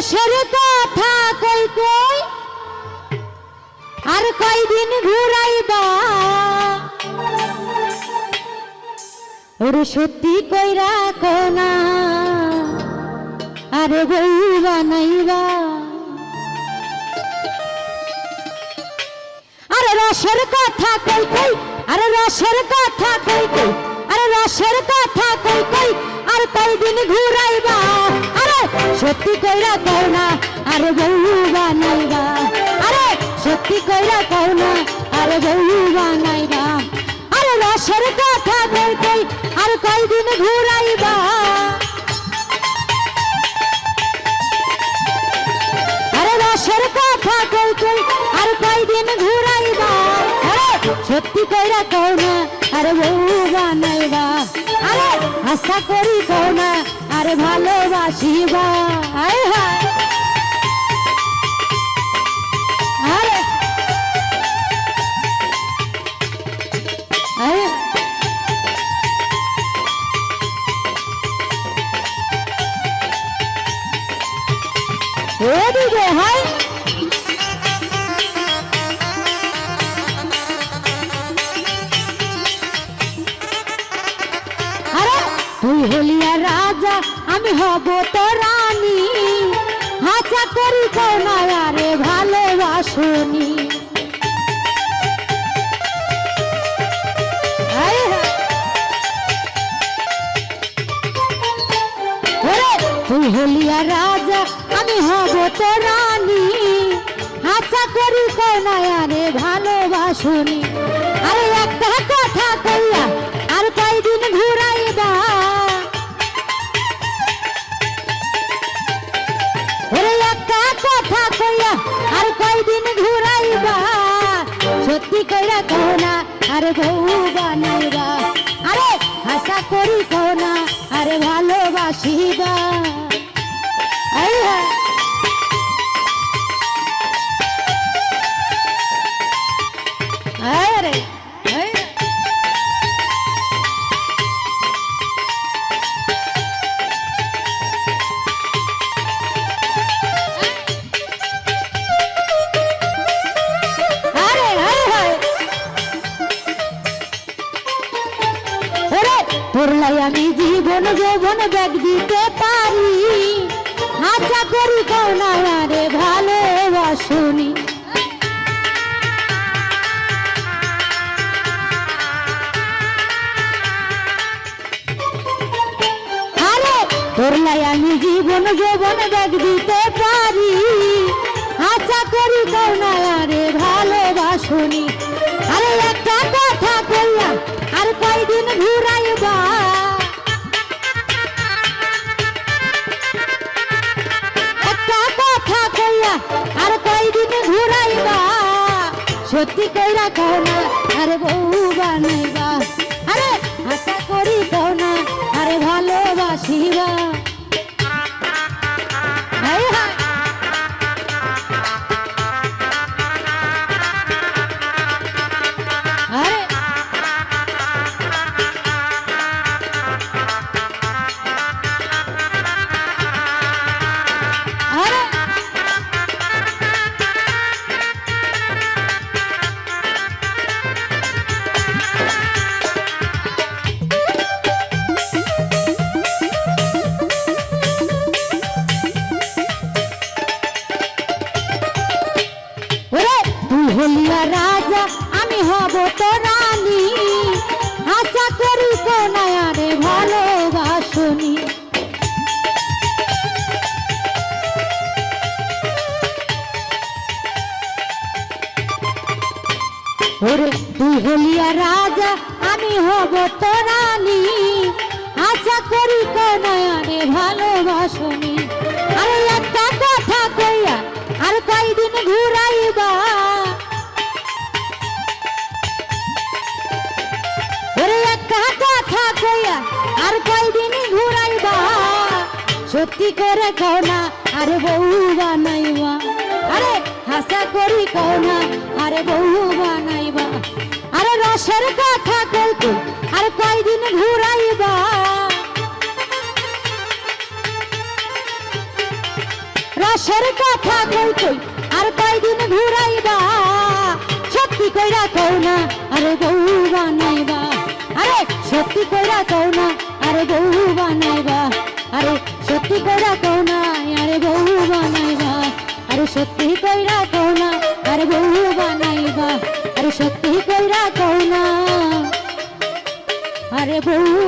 রসের কথা কই কই? আর কয়দিন ঘুরাইবা? ওরে সত্যি কইরা কোনা আরে বউ বানাইবা আরে রসের কথা কই কই? আরে রসের কথা কই কই? আরে রসের কথা কই কই? আর কয়দিন ঘুরাইবা? সত্যি কইরা কও না, আরে বউ বানাইবা। আরে সত্যি কইরা কও না, আরে বউ বানাইবা। আরে রসের কথা কই কই আর কয়দিন ঘুরাইবা? সত্যি কইরা কও না, আরে বউ বানাইবা। আরে আশা করি কও না, আরে ভালোবাসিবা। আয় হায়। এদিকে হয় তুই হলিয়া রাজা, আমি হব তো রানী। হাসা করি কোনা আরে ভালোবাসনি। তুই হলিয়া রাজা, আমি হব তো রানী। হাসা করি কোনা আরে ভালোবাসনি। আরে একটা কথা কইয়া সত্যি কইরা কও না আরে বউ ওরে তোর লাই আমি জীবন যৌবন ব্যাগ দিতে পারি। আশা করি কও না আরে ভালোবাসনি। আরে তোর লাই আমি জীবন যৌবন ব্যাগ দিতে পারি। আশা করি কও না আরে ভালোবাসনি। আরে একটা কথা কইয়া আর কয়দিন ঘুরাইবা? একটা কথা কইয়া আর কয়দিন ঘুরাইবা? সত্যি কইরা কও না, আরে বউ বানাইবা। আরে আশা করি কও না, আরে ভালোবাসিবা। হায় হায় হব তো রানী, আশা করি ওরে তুই হলিয়া রাজা, আমি হব তো রানী। আশা করি কোনায়ারে ভালোবাসনি। আরে একটা কথা কইয়া, আর কয়দিন ঘুরাইবা? একটা কইয়া আর কয়দিন ঘুরাইবা? সত্যি করে কও না, আরে বউ বানাইবা। আরে হাসা করি কও না, আরে বউ বানাইবা। আরে রসের কথা কইতে আর কয়দিন ঘুরাইবা? রসের কথা কই কই আর কয়দিন ঘুরাইবা? সত্যি কইরা কও না, আরে বউ বানাইবা। আরে, সত্যি কইরা কও না, আরে বউ বানাইবা। আরে, সত্যি কইরা কও না, আরে বউ বানাইবা। আরে, সত্যি কইরা কও না, আরে বউ বানাইবা। আরে, সত্যি কইরা কও না, আরে বউ